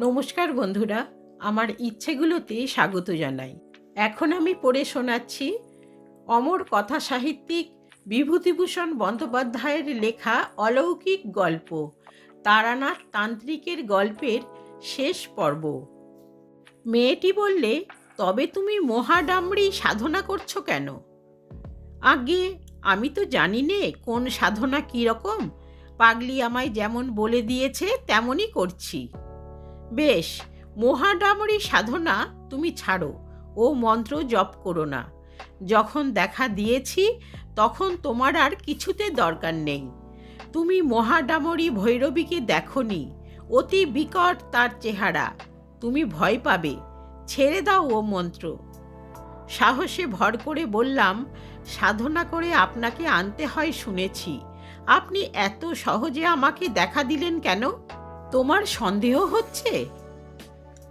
নমস্কার বন্ধুরা, আমার ইচ্ছেগুলোতে স্বাগত জানাই। এখন আমি পড়ে শোনাচ্ছি অমর কথা সাহিত্যিক বিভূতিভূষণ বন্দ্যোপাধ্যায়ের লেখা অলৌকিক গল্প, তারানাথ তান্ত্রিকের গল্পের শেষ পর্ব। মেয়েটি বললে, তবে তুমি মহাডামরি সাধনা করছ কেন? আগে আমি তো জানি নে কোন সাধনা কীরকম। পাগলি আমায় যেমন বলে দিয়েছে, তেমনই করছি। বেশ, মহাডামরি সাধনা তুমি ছাড়ো, ও মন্ত্র জপ করো না। যখন দেখা দিয়েছি, তখন তোমার আর কিছুতে দরকার নেই। তুমি মহাডামরি ভৈরবীকে দেখনি, অতি বিকট তার চেহারা, তুমি ভয় পাবে, ছেড়ে দাও ও মন্ত্র। সাহসে ভর করে বললাম, সাধনা করে আপনাকে আনতে হয় শুনেছি, আপনি এত সহজে আমাকে দেখা দিলেন কেন? তোমার সন্দেহ হচ্ছে?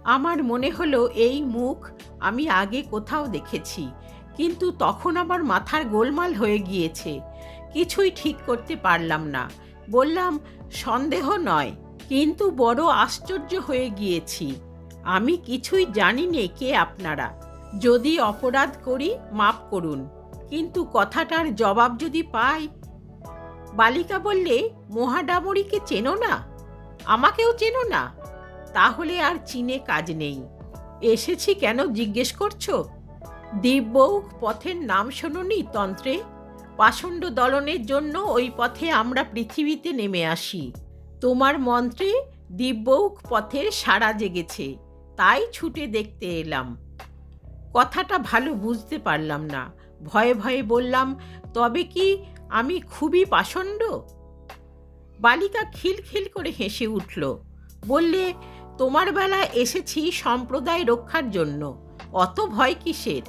আমার মনে হলো এই মুখ আমি আগে কোথাও দেখেছি, কিন্তু তখন আমার মাথার গোলমাল হয়ে গিয়েছে। কিছুই ঠিক করতে পারলাম না। বললাম, সন্দেহ নয়, কিন্তু বড় আশ্চর্য হয়ে গিয়েছি। আমি কিছুই জানি নে কে আপনারা। যদি অপরাধ করি মাপ করুন, কিন্তু কথাটার জবাব যদি পাই? বালিকা বললে মহাডামরিকে চেনো না? আমাকেও চেনো না। তাহলে আর চিনে কাজ নেই। এসেছি কেন জিজ্ঞেস করছ? দিব্যৌক পথের নাম শোনি তন্ত্রে? পাষণ্ড দলনের জন্য ওই পথে আমরা পৃথিবীতে নেমে আসি। তোমার মন্ত্রে দিব্যৌক পথের সারা জেগেছে। তাই ছুটে দেখতে এলাম। কথাটা ভালো বুঝতে পারলাম না। ভয়ে ভয়ে বললাম, তবে কি আমি খুবই পাষণ্ড? বালিকা খিলখিল করে হেসে উঠল, বললে, তোমার বেলা এসেছি সম্প্রদায় রক্ষার জন্য। অত ভয় কিসের?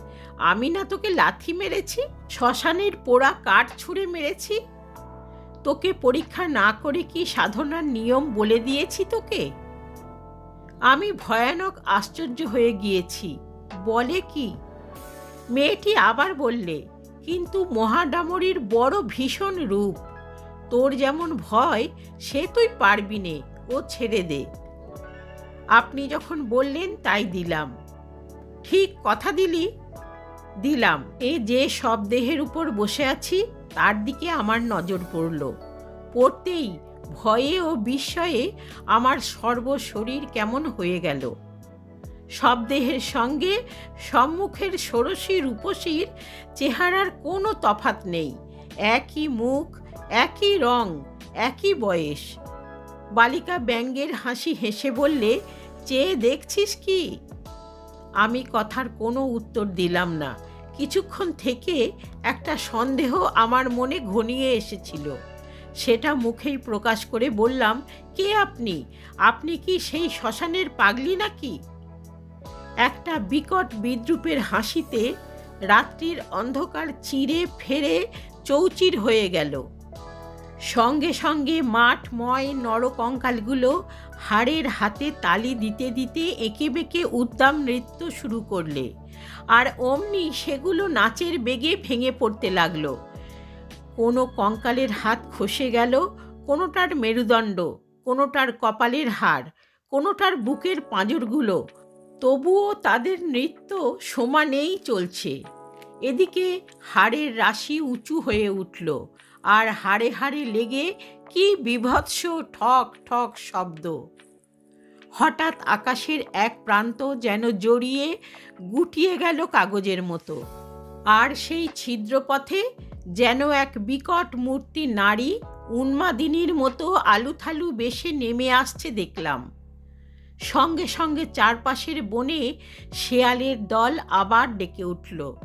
আমি না তোকে লাথি মেরেছি? শ্মশানের পোড়া কাঠ ছুঁড়ে মেরেছি? তোকে পরীক্ষা না করে কি সাধনার নিয়ম বলে দিয়েছি তোকে? আমি ভয়ানক আশ্চর্য হয়ে গিয়েছি। বলে কি? মেয়েটি আবার বললে, কিন্তু মহাডামরির বড় ভীষণ রূপ। তোর যেমন ভয়, সে তুই পারবি নে, ও ছেড়ে দে। আপনি যখন বললেন, তাই দিলাম। ঠিক কথা দিলি। দিলাম। এ যে সব দেহের উপর বসে আছি, তার দিকে আমার নজর পড়ল। পড়তেই ভয়ে ও বিস্ময়ে আমার সর্বশরীর কেমন হয়ে গেল। সব দেহের সঙ্গে সম্মুখের ষোড়শী রূপসীর চেহারার কোনো তফাত নেই। একই মুখ একই রং, একই বয়স। বালিকা ব্যঙ্গের হাসি হেসে বললে চেয়ে দেখছিস কি? আমি কথার কোনো উত্তর দিলাম না। কিছুক্ষণ থেকে একটা সন্দেহ আমার মনে ঘনিয়ে এসেছিল। সেটা মুখেই প্রকাশ করে বললাম, কে আপনি? আপনি কি সেই শ্মশানের পাগলি নাকি? একটা বিকট বিদ্রুপের হাসিতে রাত্রির অন্ধকার চিরে ফেরে চৌচির হয়ে গেল। সঙ্গে সঙ্গে মাঠ মাঠময় নরকঙ্কালগুলো হাড়ের হাতে তালি দিতে দিতে এঁকে বেঁকে উদ্দাম নৃত্য শুরু করলে। আর অমনি সেগুলো নাচের বেগে ভেঙে পড়তে লাগল। কোনো কঙ্কালের হাত খসে গেল, কোনোটার মেরুদণ্ড, কোনোটার কপালের হাড়, কোনোটার বুকের পাঁজরগুলো। তবুও তাদের নৃত্য সমানেই চলছে। এদিকে হাড়ের রাশি উঁচু হয়ে উঠল। আর হাড়ে হাড়ে লেগে কি বিভৎস ঠক ঠক শব্দ। হঠাৎ আকাশের এক প্রান্ত যেন জড়িয়ে গুটিয়ে গেল কাগজের মতো। আর সেই ছিদ্রপথে যেন এক বিকট মূর্তি নারী উন্মাদিনীর মতো আলুথালু বেশে নেমে আসছে দেখলাম। সঙ্গে সঙ্গে চারপাশের বনে শেয়ালের দল আবার ডেকে উঠল।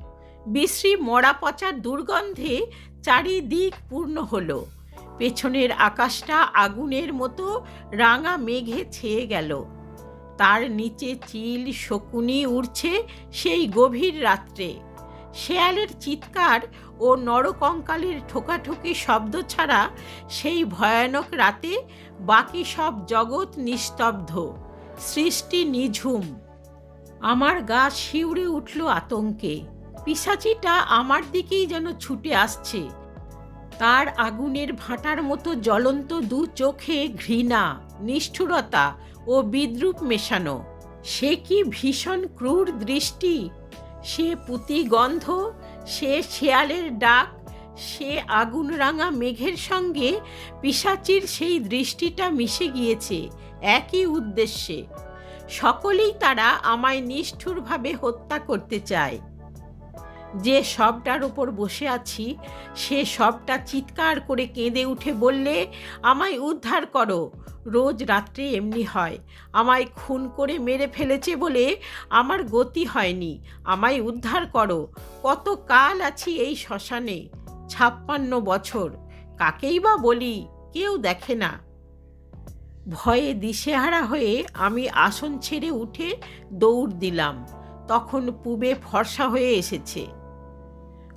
বিশ্রী মরা পচার দুর্গন্ধে চারিদিক পূর্ণ হলো। পেছনের আকাশটা আগুনের মতো রাঙা মেঘে ছেয়ে গেল। তার নিচে চিল শকুনি উড়ছে সেই গভীর রাত্রে। শেয়ালের চিৎকার ও নরকঙ্কালের ঠোকাঠুকি শব্দ ছাড়া সেই ভয়ানক রাতে বাকি সব জগৎ নিস্তব্ধ। সৃষ্টি নিঝুম। আমার গা শিউরে উঠল আতঙ্কে। পিসাচিটা আমার দিকেই যেন ছুটে আসছে। তার আগুনের ভাঁটার মতো জ্বলন্ত দু চোখে ঘৃণা, নিষ্ঠুরতা ও বিদ্রুপ মেশানো। সে কি ভীষণ ক্রূর দৃষ্টি? সে পুঁতি গন্ধ? সে শেয়ালের ডাক? সে আগুন রাঙা মেঘের সঙ্গে পিসাচির সেই দৃষ্টিটা মিশে গিয়েছে একই উদ্দেশ্যে। সকলেই তারা আমায় নিষ্ঠুরভাবে হত্যা করতে চায়। যে সবটার ওপর বসে আছি, সে সবটা চিৎকার করে কেঁদে উঠে বললে, আমায় উদ্ধার করো। রোজ রাত্রে এমনি হয়। আমায় খুন করে মেরে ফেলেছে বলে আমার গতি হয়নি। আমায় উদ্ধার করো। কত কাল আছি এই শ্মশানে? ছাপ্পান্ন বছর। কাকেই বা বলি? কেউ দেখে না। ভয়ে দিশেহারা হয়ে আমি আসন ছেড়ে উঠে দৌড় দিলাম। তখন পুবে ফর্সা হয়ে এসেছে।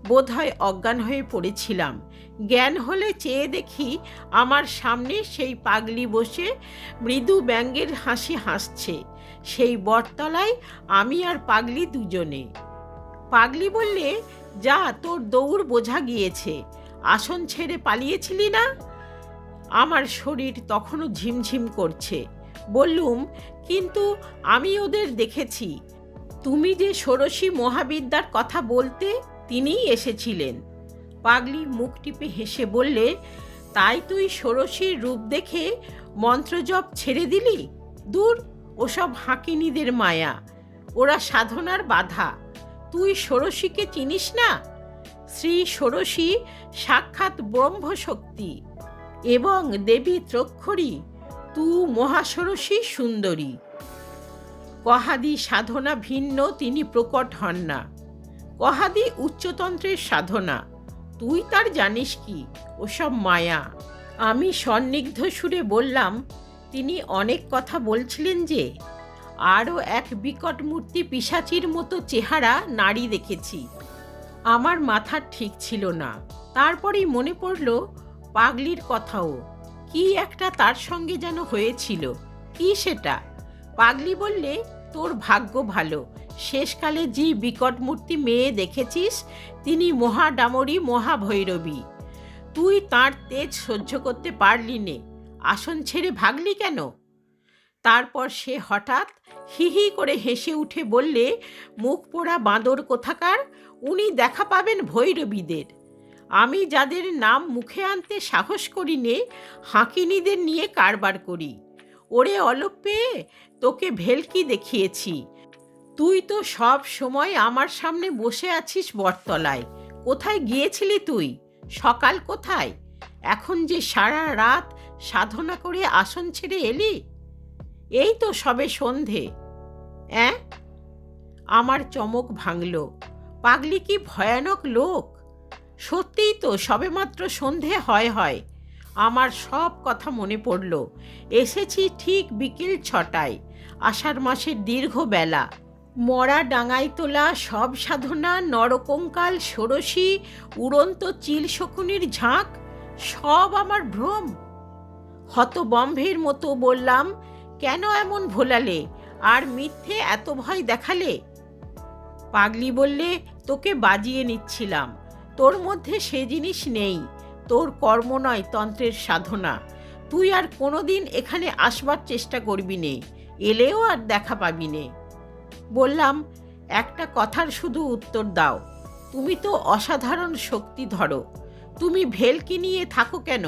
বোধহয় অজ্ঞান হয়ে পড়েছিলাম। জ্ঞান হলে চেয়ে দেখি আমার সামনে সেই পাগলি বসে মৃদু ব্যঙ্গের হাসি হাসছে। সেই বটতলায় আমি আর পাগলি দুজনে। পাগলি বললে, যা, তোর দৌড় বোঝা গিয়েছে। আসন ছেড়ে পালিয়েছিলি না? আমার শরীর তখনও ঝিমঝিম করছে। বললুম, কিন্তু আমি ওদের দেখেছি। তুমি যে ষোড়শী মহাবিদ্যার কথা বলতে তিনিই এসেছিলেন। পাগলি মুখ টিপে হেসে বললে, তাই তুই ষোড়শীর রূপ দেখে মন্ত্রজপ ছেড়ে দিলি? দূর, ওসব হাঁকিনীদের মায়া। ওরা সাধনার বাধা। তুই ষোড়শীকে চিনিস না? শ্রী ষোড়শী সাক্ষাৎ ব্রহ্মশক্তি এবং দেবী ত্রক্ষরী, তু মহাষোড়শী সুন্দরী। কহাদি সাধনা ভিন্ন, তিনি প্রকট হন না। কহাদি উচ্চতন্ত্রের সাধনা। তুই তার জানিস কি? ওসব মায়া। আমি সন্নিগ্ধ সুরে বললাম, তিনি অনেক কথা বলছিলেন যে, আরও এক বিকট মূর্তি পিসাচির মতো চেহারা নারী দেখেছি। আমার মাথা ঠিক ছিল না। তারপরেই মনে পড়ল পাগলির কথাও। কি একটা তার সঙ্গে যেন হয়েছিল। কি সেটা? পাগলি বললে তোর ভাগ্য ভালো। শেষকালে যে বিকট মূর্তি মেয়ে দেখেছিস, তিনি মহাডামরি মহাভৈরবী। তুই তার তেজ সহ্য করতে পারলি নে। আসন ছেড়ে ভাগলি কেন? তারপর সে হঠাৎ হি হি করে হেসে উঠে বললে, মুখ পোড়া বাঁদর কোথাকার? উনি দেখা পাবেন ভৈরবীদের। আমি যাদের নাম মুখে আনতে সাহস করি নে, হাঁকিনীদের নিয়ে কারবার করি। ওরে অলপ পেয়ে তোকে ভেলকি দেখিয়েছি। তুই তো সব সময় আমার সামনে বসে আছিস বটতলায়। কোথায় গিয়েছিলি তুই? সকাল কোথায়? এখন যে সারা রাত সাধনা করে আসন ছেড়ে এলি? এই তো সবে সন্ধে। অ্যাঁ? আমার চমক ভাঙল। পাগলি কি ভয়ানক লোক? সত্যিই তো সবেমাত্র সন্ধে হয় হয়। আমার সব কথা মনে পড়ল। এসেছি ঠিক বিকেল ছটায়, আষাঢ় মাসের দীর্ঘ বেলা মরা ডাঙায় তোলা সব সাধনা, নরকঙ্কাল, ষোড়শী, উড়ন্ত চিল শকুনির ঝাঁক, সব আমার ভ্রম। হতবম্ভের মতো বললাম, কেন এমন ভোলালে? আর মিথ্যে এত ভয় দেখালে? পাগলি বললে, তোকে বাজিয়ে নিচ্ছিলাম। তোর মধ্যে সে জিনিস নেই। তোর কর্ম নয় তন্ত্রের সাধনা। তুই আর কোনোদিন এখানে আসবার চেষ্টা করবি নে। এলেও আর দেখা পাবি নে। বললাম, একটা কথার শুধু উত্তর দাও। তুমি তো অসাধারণ শক্তি ধরো। তুমি ভেলকি নিয়ে থাকো কেন?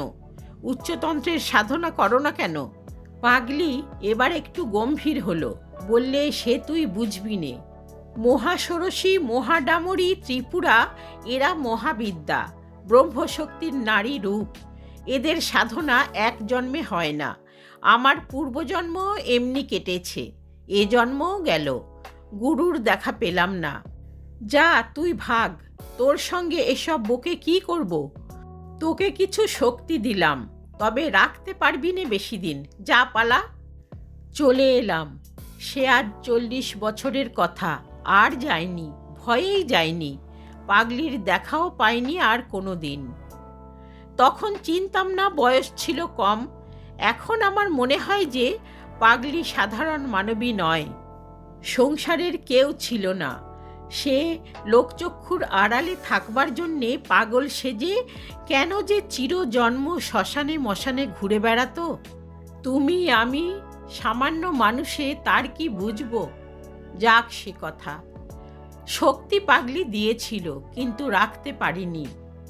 উচ্চতন্ত্রের সাধনা করো না কেন? পাগলি এবার একটু গম্ভীর হলো। বললে, সে তুই বুঝবি নে। মহাষোড়শী, মহাডামরি, ত্রিপুরা, এরা মহাবিদ্যা। ব্রহ্মশক্তির নারী রূপ। এদের সাধনা এক জন্মে হয় না। আমার পূর্বজন্ম এমনি কেটেছে। এ জন্মও গেল। গুরুর দেখা পেলাম না। যা, তুই ভাগ। তোর সঙ্গে এসব বকে কি করব? তোকে কিছু শক্তি দিলাম, তবে রাখতে পারবি নে বেশি দিন। যা, পালা। চলে এলাম। সে আজ চল্লিশ বছরের কথা, আর যায়নি, ভয়েই যায়নি। পাগলির দেখাও পাইনি আর কোনো দিন। তখন চিনতাম না বয়স ছিল কম। এখন আমার মনে হয় যে, পাগলি সাধারণ মানবী নয়। সংসারের কেউ ছিল না। সে লোকচক্ষুর আড়ালে থাকবার জন্যে পাগল সেজে কেন যে চিরজন্ম শ্মশানে মশানে ঘুরে বেড়াতো? তুমি, আমি, সামান্য মানুষে তার কি বুঝব? যাক সে কথা। শক্তি পাগলি দিয়েছিল, কিন্তু রাখতে পারিনি।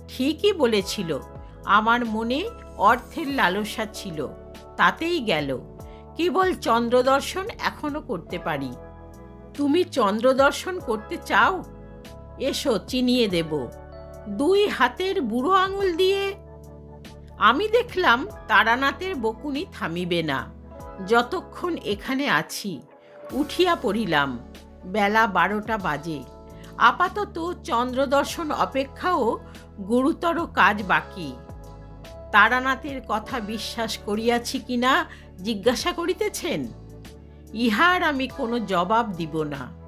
ঠিকই বলেছিল, আমার মনে অর্থের লালসা ছিল, তাতেই গেল। কেবল চন্দ্রদর্শন এখনও করতে পারি। তুমি চন্দ্রদর্শন করতে চাও? এসো, চিনিয়ে দেব। দুই হাতের বুড়ো আঙুল দিয়ে। আমি দেখলাম তারানাথের বকুনি থামিবে না। যতক্ষণ এখানে আছি, উঠিয়া পড়িলাম। বেলা বারোটা বাজে। আপাতত চন্দ্রদর্শন অপেক্ষাও গুরুতর কাজ বাকি। তারানাথের কথা বিশ্বাস করিয়াছি কিনা জিজ্ঞাসা করিতেছেন? ইহার আমি কোনো জবাব দিব না।